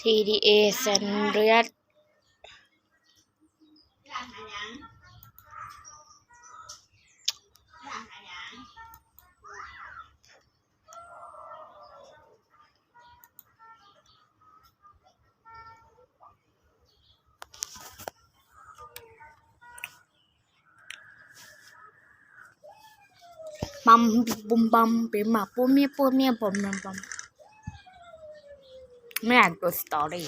TDA เซนเรียสบัมบุมบัมเปียมาปูเมียปูเมียบัมบัมบัม ไม่อ่านตัวสตอรี่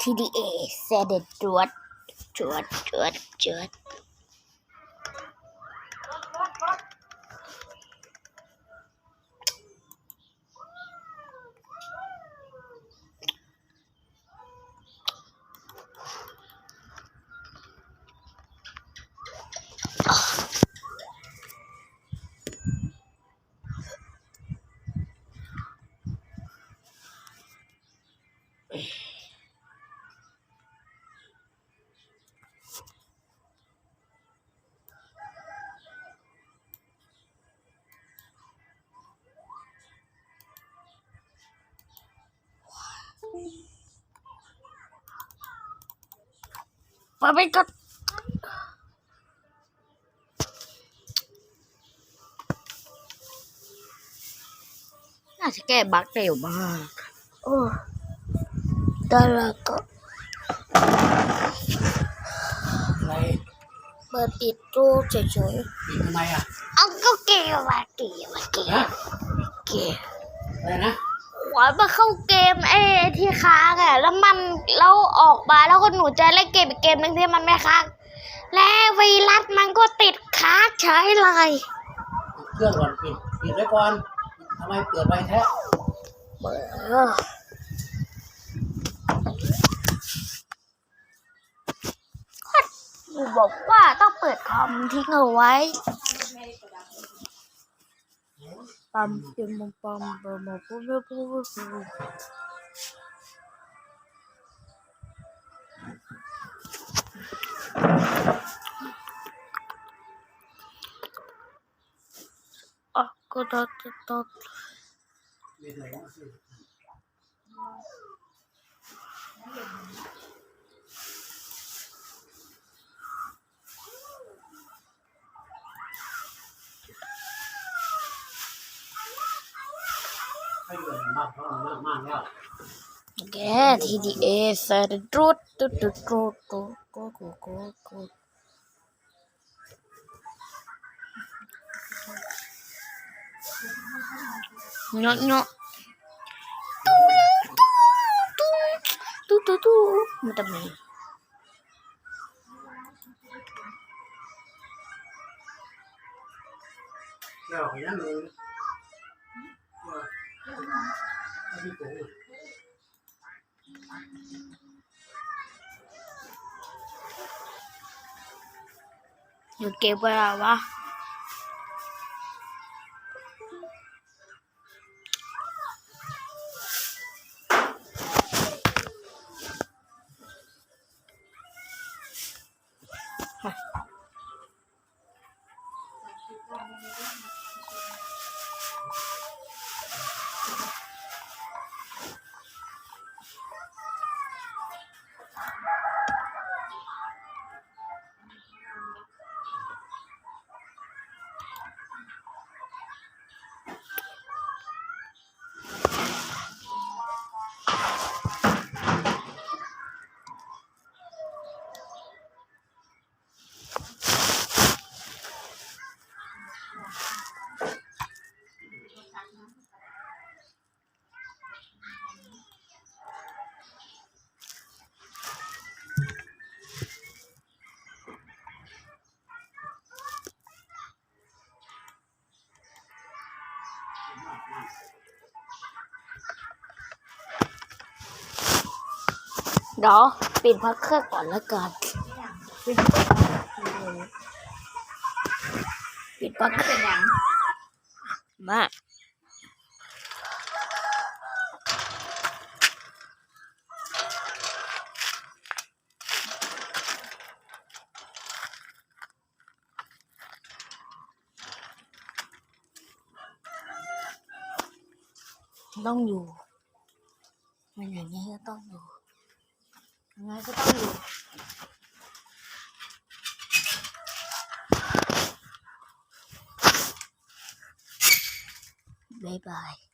TDA เซเดจวดจวดจวดจวด ไปไปกัดน่าจะแก้บั๊กเร็วมากโอ้ได้แล้วก็อะไรเปิดปิดตู้เฉยปิดทำไมอะๆเอาก็เกมมาเกมมาเกมฮะเกมอะไรนะ หัวมาเข้าเกมไอ้ที่ค้างอะแล้วมันแล้วออกมาแล้วก็หนูจะเล่นเกมอีกเกมนึงที่มันไม่ค้างแล้วไวรัสมันก็ติดค้างเฉยเลยปิดเครื่องก่อนปิดปิดไว้ก่อนทำไมเปิดไว้แท้เออหนูบอกว่าต้องเปิดคอมทิ้งเอาไว้ pam pam pam pam pam Thank you. Get he the air side to to to to go go go go. No no. Tu tu tu. Mata. Yeah, yeah, Được kêu qua rồi รอปิดพักเครื่องก่อนแล้วกันปิดพักเครื่องมาต้องอยู่ มันอย่างนี้ก็ต้องอยู่ Nga sẽ tăng được Bye bye.